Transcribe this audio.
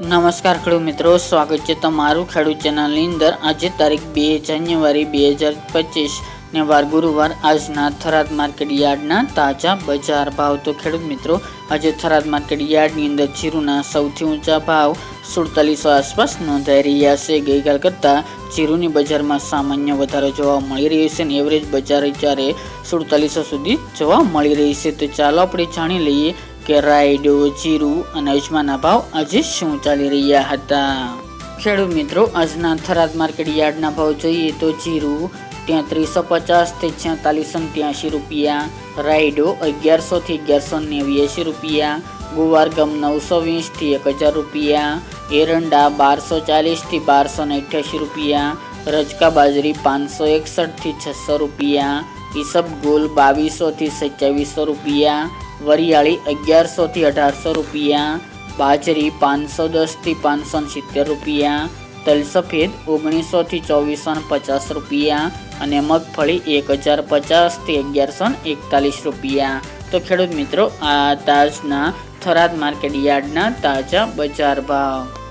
નમસ્કાર ખેડૂત મિત્રો, સ્વાગત છે તમારું ખેડૂત ચેનલની અંદર. આજે તારીખ બે જાન્યુઆરી બે હજાર પચીસ ને વાર ગુરુવાર. આજના થરાદ માર્કેટ યાર્ડના તાજા બજાર ભાવ. તો ખેડૂત મિત્રો, આજે થરાદ માર્કેટ યાર્ડની અંદર જીરુના સૌથી ઊંચા ભાવ સુડતાલીસો આસપાસ નોંધાઈ રહ્યા છે. ગઈકાલ કરતાં જીરુની બજારમાં સામાન્ય વધારો જોવા મળી રહ્યો છે અને એવરેજ બજાર અત્યારે સુડતાલીસો સુધી જોવા મળી રહી છે. તો ચાલો આપણે જાણી લઈએ કે રાયડો જીરું અને અજમાના ભાવ આજે શું ચાલી રહ્યા હતા? ખેડૂત મિત્રો, આજના થરાદ માર્કેટ યાર્ડના ભાવ જોઈએ તો જીરું તેત્રીસો પચાસથી છેતાલીસો ત્યાંશી રૂપિયા, રાયડો અગિયારસોથી અગિયારસો નેવ્યાસી રૂપિયા, ગુવાર ગમ નવસો વીસથી એક હજાર રૂપિયા, એરંડા બારસો ચાલીસથી બારસો ને અઠ્યાસી રૂપિયા, રજકા બાજરી પાંચસો એકસઠથી છસો રૂપિયા ઈસબગુલ બાવીસોથી સત્યાવીસો રૂપિયા, વરિયાળી અગિયારસોથી અઢારસો રૂપિયા, બાજરી પાંચસો દસથી પાંચસો સિત્તેર રૂપિયા તલ સફેદ ઓગણીસોથી ચોવીસો પચાસ રૂપિયા અને મગફળી એક હજાર પચાસથી અગિયારસો એકતાલીસ રૂપિયા. તો ખેડૂત મિત્રો, આ તાજના થરાદ માર્કેટ યાર્ડના તાજા બજાર ભાવ.